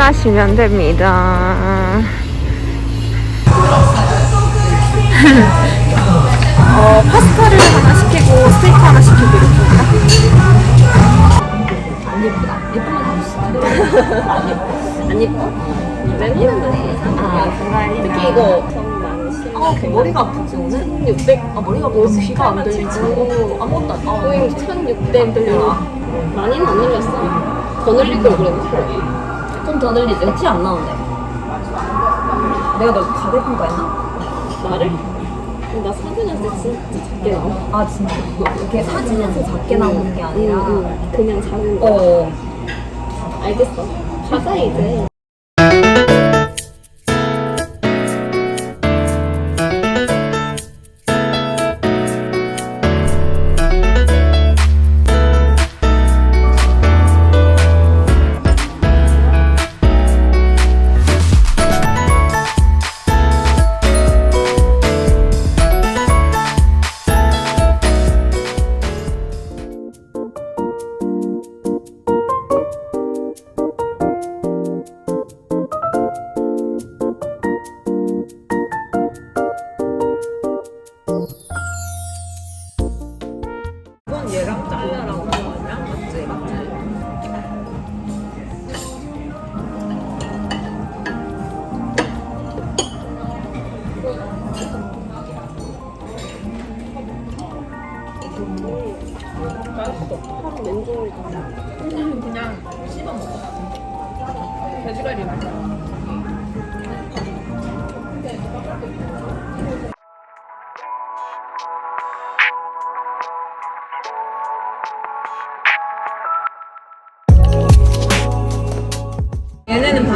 직진하시면 됩니다. 어, 파스타를 하나 시키고 스테이크 하나 시키고 이렇게? 안 예쁘다. 예쁘면 해주시다. 안 예뻐? 외모는 아, 정말 특히 이거 아, 머리가 아프지 오늘? 1600? 아, 머리가 아프지 귀가 안 들리고 아무것도 안 아, 거의 1600 들려나? 많이는 안 늘렸어. 더 늘릴 걸 그랬나? 좀더 늘리지. 티 안 나는데. 내가 너 가게 평가했나? 나를? 나 사진에서 진짜 작게 나와. 아 진짜? 이렇게 사진에서 작게 나오는 게 아니라 그냥 작은 거. 어. 알겠어. 가자 이제. 하루 가자. 그냥 씹어 먹어. 돼지갈비. 얘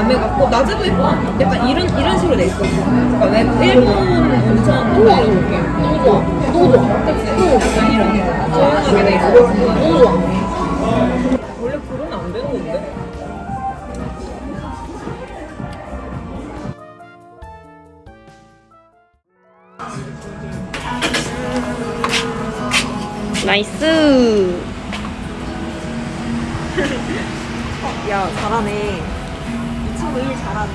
밤에 갖고 낮에도 예뻐. 약간 이런 이런 식으로 돼 있어. 그러니까 왜 일본 온천. 너무 좋아. 너무 좋아. 약간 이런 조용하게 돼 있어. 너무 좋아. 원래 그러면 안 되는 건데? 나이스. 어, 야 잘하네. 이 친구 일 잘하네.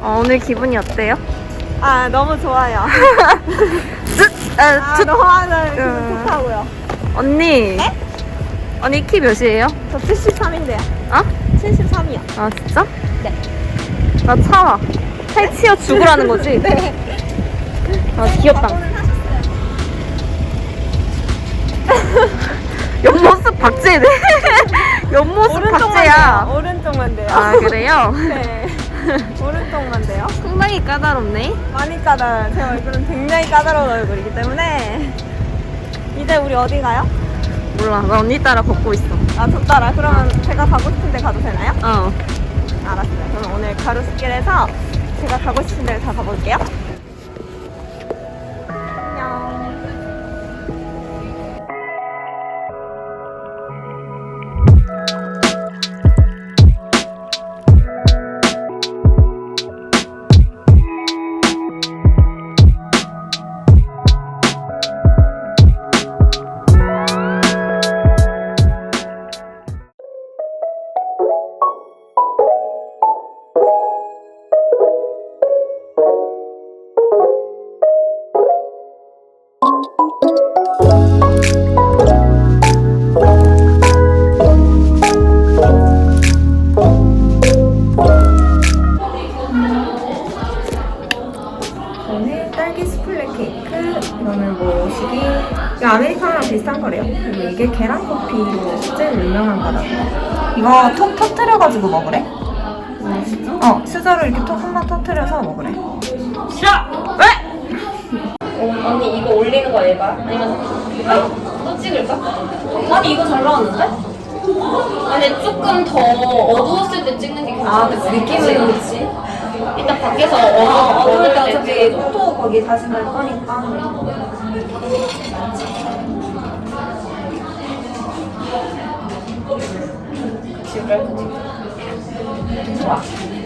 어, 오늘 기분이 어때요? 아 너무 좋아요. 아, 아 저- 너무 하는 음. 좋다고요. 언니. 언니 키 몇이에요? 저 73인데요. 어? 73이요. 아 진짜? 네. 나 차. 차에 치여 죽으라는 거지? 네. 아 귀엽다. 박제네. 옆모습 박제야. 돼요. 오른쪽만 돼요. 아 그래요? 네. 오른쪽만 돼요. 상당히 까다롭네. 많이 까다로워요. 제 얼굴은 굉장히 까다로운 얼굴이기 때문에 이제 우리 어디 가요? 몰라. 나 언니 따라 걷고 있어. 아저 따라. 그러면 제가 가고 싶은데 가도 되나요? 어. 알았어요. 그럼 오늘 가로수길에서 제가 가고 싶은 데를 다 가볼게요. 비슷한 거래요. 그리고 이게 계란 커피로 제일 유명한 거라고. 이거 톡 터트려가지고 먹으래. 어, 수저로 이렇게 톡 한 번 터트려서 먹으래. 싫어. 왜? 언니 이거 올리는 거 해봐. 아니면 이거 또 찍을까? 아니 이거 잘 나왔는데? 아니 조금 더 어두웠을 때 찍는 게 괜찮아. 느낌은 그렇지. 이따 밖에서 어두울 때 어차피 포토 거기 다시 갈 거니까. 찍을까? 좋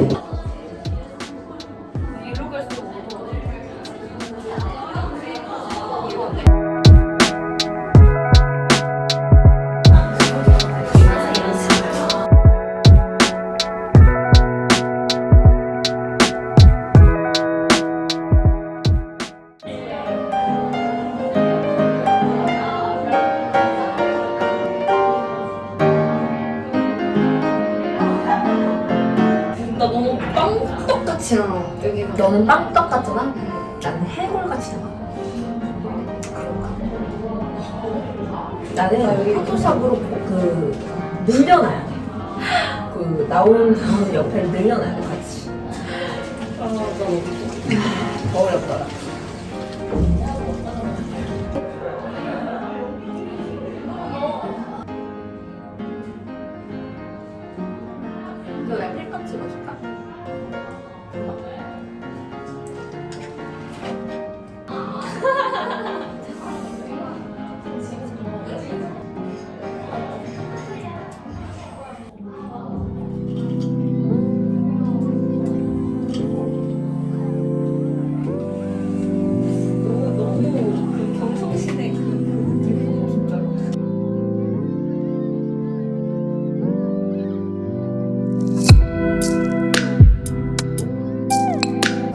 아. 어, 여기 너는 빵떡 같잖아? 나는 해골같이 나와. 나는 포토샵으로 그 늘려놔야 돼. 그 나온 단어들 옆에 늘려놔야 돼 같이. 아, 너무 어렵더라.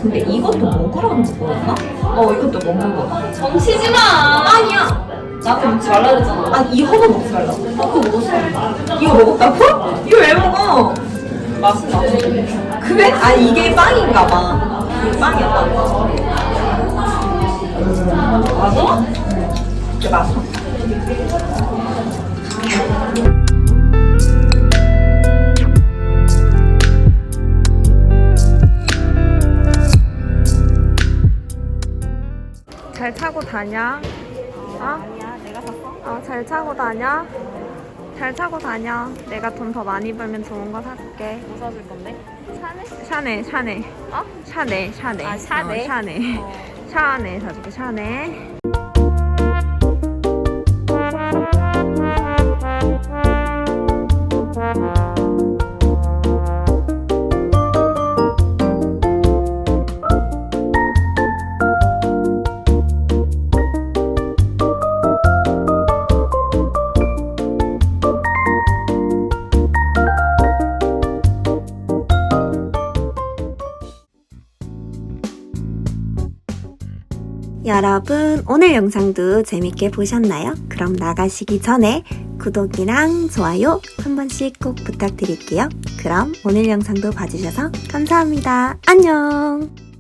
근데 이것도 먹으라는 거였나? 어 이것도 먹는 거. 정치지 마! 아니야. 나한테 먹지 말라 그랬잖아. 아 이거만 먹지 말라고. 어 그거 먹었어. 이거 먹었다고? 이거 왜 먹어? 맛은 나지. 그래? 아 이게 빵인가 봐. 이게 빵이었다. 맞아? 이게 맛있 잘 차고 다녀. 어? 아니야, 내가 샀어. 어, 잘 차고 다녀. 잘 차고 다녀. 내가 돈 더 많이 벌면 좋은 거 사줄게. 뭐 사줄 건데? 샤네, 샤네. 어? 샤네, 샤네. 아, 샤네? 어, 샤네. 어. 샤네 사줄게, 샤네. 여러분, 오늘 영상도 재밌게 보셨나요? 그럼 나가시기 전에 구독이랑 좋아요 한 번씩 꼭 부탁드릴게요. 그럼 오늘 영상도 봐주셔서 감사합니다. 안녕!